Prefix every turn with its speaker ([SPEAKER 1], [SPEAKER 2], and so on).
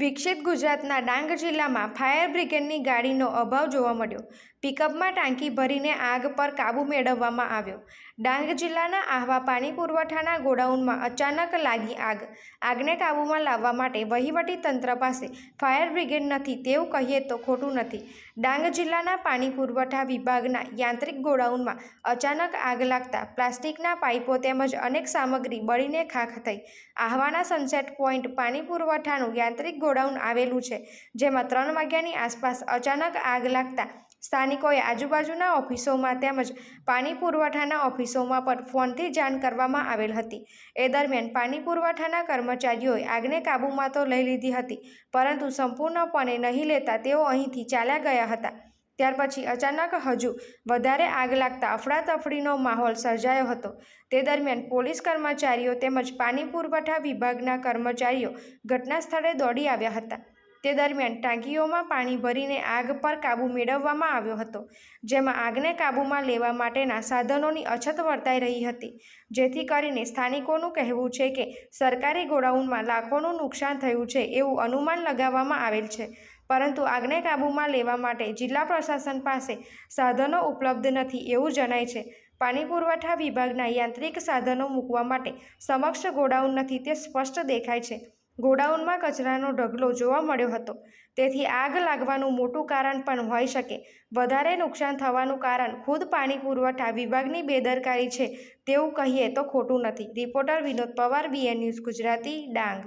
[SPEAKER 1] વિકસિત ગુજરાતના ડાંગ જિલ્લામાં ફાયર બ્રિગેડની ગાડીનો અભાવ જોવા મળ્યો. પિકઅપમાં ટાંકી ભરીને આગ પર કાબૂ મેળવવામાં આવ્યો. ડાંગ જિલ્લાના આહવા પાણી પુરવઠાના ગોડાઉનમાં અચાનક લાગી આગ. આગને કાબૂમાં લાવવા માટે વહીવટી તંત્ર પાસે ફાયર બ્રિગેડ નથી તેવું કહીએ તો ખોટું નથી. ડાંગ જિલ્લાના પાણી પુરવઠા વિભાગના યાંત્રિક ગોડાઉનમાં અચાનક આગ લાગતા પ્લાસ્ટિકના પાઇપો તેમજ અનેક સામગ્રી બળીને ખાખ થઈ. આહવાના સનસેટ પોઈન્ટ પાણી પુરવઠાનું યાંત્રિક ગોડાઉન આવેલું છે, જેમાં ત્રણ વાગ્યાની આસપાસ અચાનક આગ લાગતા સ્થાનિકોએ આજુબાજુના ઓફિસોમાં તેમજ પાણી પુરવઠાના ઓફિસોમાં પણ ફોનથી જાણ કરવામાં આવેલ હતી. એ દરમિયાન પાણી પુરવઠાના કર્મચારીઓએ આગને કાબૂમાં તો લઈ લીધી હતી, પરંતુ સંપૂર્ણપણે નહીં લેતા તેઓ અહીંથી ચાલ્યા ગયા હતા. ત્યાર પછી અચાનક હજુ વધારે આગ લાગતા અફડાતફડીનો માહોલ સર્જાયો હતો. તે દરમિયાન પોલીસ કર્મચારીઓ તેમજ પાણી પુરવઠા વિભાગના કર્મચારીઓ ઘટના સ્થળે દોડી આવ્યા હતા. તે દરમિયાન ટાંકીઓમાં પાણી ભરીને આગ પર કાબૂ મેળવવામાં આવ્યો હતો, જેમાં આગને કાબૂમાં લેવા માટેના સાધનોની અછત વર્તાઈ રહી હતી. જેથી કરીને સ્થાનિકોનું કહેવું છે કે સરકારી ગોડાઉનમાં લાખોનું નુકસાન થયું છે એવું અનુમાન લગાવવામાં આવેલ છે. પરંતુ આગને કાબૂમાં લેવા માટે જિલ્લા પ્રશાસન પાસે સાધનો ઉપલબ્ધ નથી એવું જણાય છે. પાણી પુરવઠા વિભાગના યાંત્રિક સાધનો મૂકવા માટે સમક્ષ ગોડાઉન નથી તે સ્પષ્ટ દેખાય છે. ગોડાઉનમાં કચરાનો ઢગલો જોવા મળ્યો હતો. તેથી આગ લાગવાનું મોટું કારણ પણ હોઈ શકે. વધારે નુકસાન થવાનું કારણ ખુદ પાણી પુરવઠા વિભાગની બેદરકારી છે તેવું કહીએ તો ખોટું નથી. Reporter Vinod Pawar, B N news Gujarati, Dang.